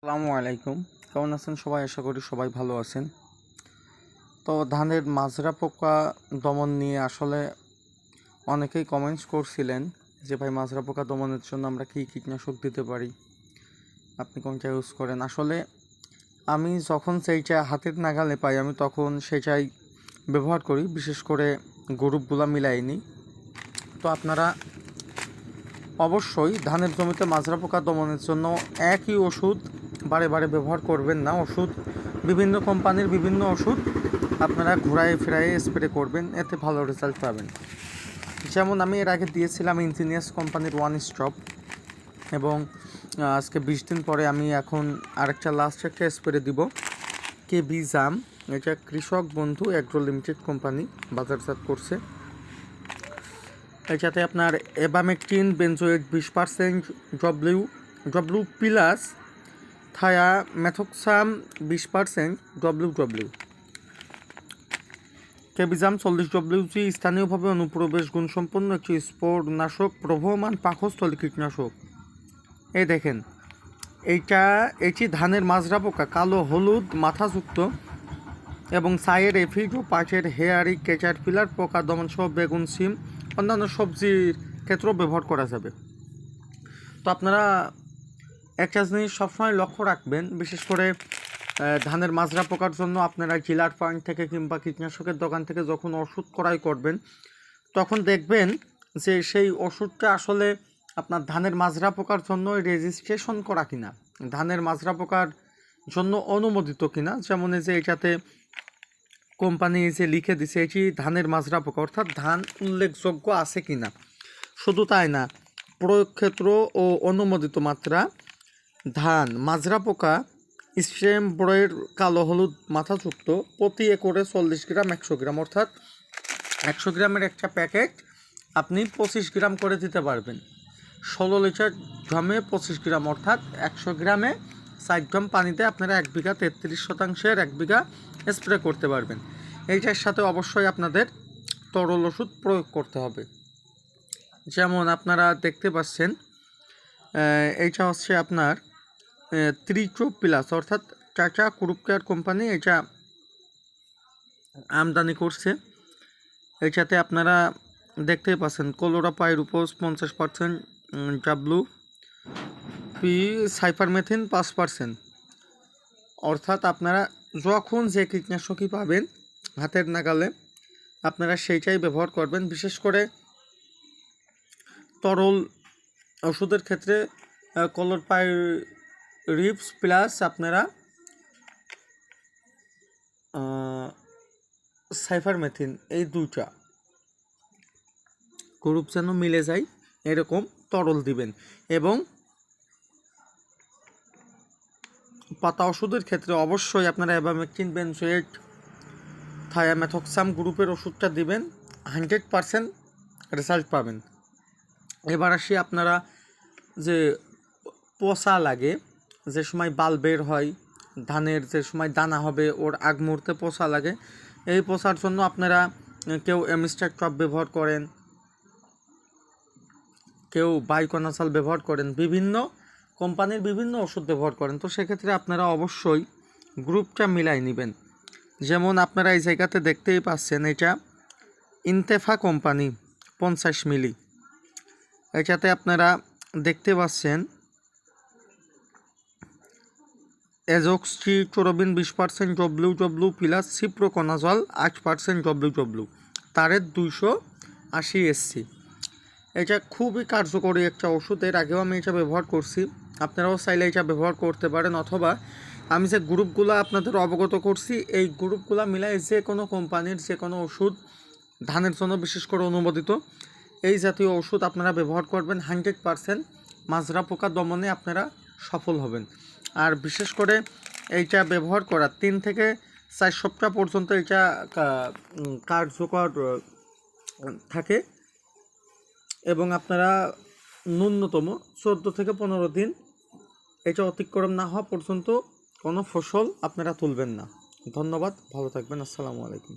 আসসালামু আলাইকুম। কেমন আছেন সবাই? আশা করি সবাই ভালো আছেন। তো ধানের মাজরা পোকা দমন নিয়ে আসলে অনেকেই কমেন্টস করছিলেন যে, ভাই, মাজরা পোকা দমনের জন্য আমরা কী কীটনাশক দিতে পারি? আপনি কোনটা ইউজ করেন? আসলে আমি যখন সেইটা হাতের নাগালে পাই, আমি তখন সেটাই ব্যবহার করি। বিশেষ করে গ্রুপগুলো মিলাই নিই তো আপনারা অবশ্যই ধানের জমিতে মাজরা পোকা দমনের জন্য একই ওষুধ বারে বারে ব্যবহার করবেন না। ওষুধ, বিভিন্ন কোম্পানির বিভিন্ন ওষুধ আপনারা ঘোরায় ফেরায় স্প্রে করবেন, এতে ভালো রেজাল্ট পাবেন। যেমন আমি এর আগে দিয়েছিলাম ইঞ্জিনিয়ার্স কোম্পানির ওয়ান স্টপ এবং আজকে বিশ দিন পরে আমি এখন আরেকটা লাস্ট একটা স্প্রে দিব। কে বি জাম, এটা কৃষক বন্ধু অ্যাগ্রো লিমিটেড কোম্পানি বাজারজাত করছে। এটাতে আপনার এবামেকটিন বেনজোয়েট বিশ percent W W plus thiamethoxam বিশ পার্সেন্ট ডব্লিউ ডব্লিউ কেবিজাম চল্লিশ ডব্লিউজি স্থানীয়ভাবে অনুপ্রবেশ গুণসম্পন্ন একটি স্পোর নাশক প্রবহমান পাকস্থলী কীটনাশক। এই দেখেন, এইটা এটি ধানের মাজরা পোকা, কালো, হলুদ, মাথাযুক্ত এবং সাইয়ের এফিড ও পাশের হেয়ারি, কেচার পিলার, পোকা দমন সহ বেগুন, সিম, অন্যান্য সবজির ক্ষেত্রেও ব্যবহার করা যাবে। তো আপনারা একটা জিনিস সবসময় লক্ষ্য রাখবেন, বিশেষ করে ধানের মাজরা পোকার জন্য আপনারা জিলার পয়েন্ট থেকে কিংবা কীটনাশকের দোকান থেকে যখন ওষুধ ক্রয় করবেন, তখন দেখবেন যে সেই ওষুধটা আসলে আপনার ধানের মাজরা পোকার জন্য রেজিস্ট্রেশন করা কিনা, ধানের মাজরা পোকার জন্য অনুমোদিত কিনা। যেমন এই যে এটাতে কোম্পানি যে লিখে দিছে, এটি ধানের মাজরা পোকা, অর্থাৎ ধান উল্লেখযোগ্য আছে কিনা। শুধু তাই না প্রয়োগ ক্ষেত্র ও অনুমোদিত মাত্রা ধান, মাজরা পোকা, স্টেম ব্রয়ের কালো হলুদ মাথাযুক্ত, প্রতি একরে চল্লিশ গ্রাম একশো গ্রাম, অর্থাৎ একশো গ্রামের একটা প্যাকেট আপনি পঁচিশ গ্রাম করে দিতে পারবেন। ষোলো লিটার ড্রামে পঁচিশ গ্রাম, অর্থাৎ একশো গ্রামে ষাট গ্রাম পানিতে আপনারা এক বিঘা তেত্রিশ শতাংশের এক বিঘা স্প্রে করতে পারবেন। এইটার সাথে অবশ্যই আপনাদের তরল ওষুধ প্রয়োগ করতে হবে। যেমন আপনারা দেখতে পাচ্ছেন এইটা হচ্ছে আপনার ত্রিচো প্লাস অর্থাৎ টাটা গ্রুপ কেয়ার কোম্পানি এটা আমদানি করছে। এটাতে আপনারা দেখতেই পাচ্ছেন কলোরা পাইরুপোস পঞ্চাশ পার্সেন্ট ডাব্লু পি সাইফারমেথিন পাঁচ পার্সেন্ট অর্থাৎ আপনারা যখন যে কীটনাশকই পাবেন হাতের নাগালে, আপনারা সেইটাই ব্যবহার করবেন। বিশেষ করে তরল ওষুধের ক্ষেত্রে কলর পাই রিপস প্লাস আপনারা সাইফারমেথিন এই দুইটা গ্রুপ যেন মিলে যায়, এরকম তরল দিবেন। এবং পাতা ওষুধের ক্ষেত্রে অবশ্যই আপনারা অ্যাবামেকটিন বেনজোয়েট থায়ামেথক্সাম গ্রুপের ওষুধটা দিবেন, হান্ড্রেড পারসেন্ট রেজাল্ট পাবেন। এবার আসি আপনারা যে পচা লাগে যে সময় বাল বের হয়, ধানের যে সময় দানা হবে, ওর আগ মুহূর্তে পচা লাগে। এই পচার জন্য আপনারা কেউ এমিস্টার টপ ব্যবহার করেন, কেউ বাইকোনাসাল ব্যবহার করেন, বিভিন্ন কোম্পানির বিভিন্ন ওষুধ ব্যবহার করেন। তো সেক্ষেত্রে আপনারা অবশ্যই গ্রুপটা মিলাই নেবেন। যেমন আপনারা এই জায়গাতে দেখতেই পাচ্ছেন, এটা ইনতেফা কোম্পানি, পঞ্চাশ মিলি। এটাতে আপনারা দেখতে পাচ্ছেন এজক্সটি চোরবিন বিশ percent W W plus cyproconazole আট পার্সেন্ট ডব্লিউ ডব্লিউ তারের দুইশো আশি এসসি এটা খুবই কার্যকরী একটা ওষুধ, এর আগেও আমি এটা ব্যবহার করছি। আপনারাও চাইলে এটা ব্যবহার করতে পারেন অথবা আমি যে গ্রুপগুলো আপনাদের অবগত করছি, এই গ্রুপগুলো মিলাই যে কোনো কোম্পানির যে কোনো ওষুধ ধানের জন্য বিশেষ করে অনুমোদিত, এই জাতীয় ওষুধ আপনারা ব্যবহার করবেন। হান্ড্রেড পারসেন্ট মাজরা পোকা দমনে আপনারা সফল হবেন। আর বিশেষ করে এইটা ব্যবহার করা, তিন থেকে চার সপ্তাহ পর্যন্ত এটা কার্যকর থাকে এবং আপনারা ন্যূনতম চোদ্দ থেকে পনেরো দিন এটা অতিক্রম না হওয়া পর্যন্ত কোনো ফসল আপনারা তুলবেন না। ধন্যবাদ, ভালো থাকবেন, আসসালামু আলাইকুম।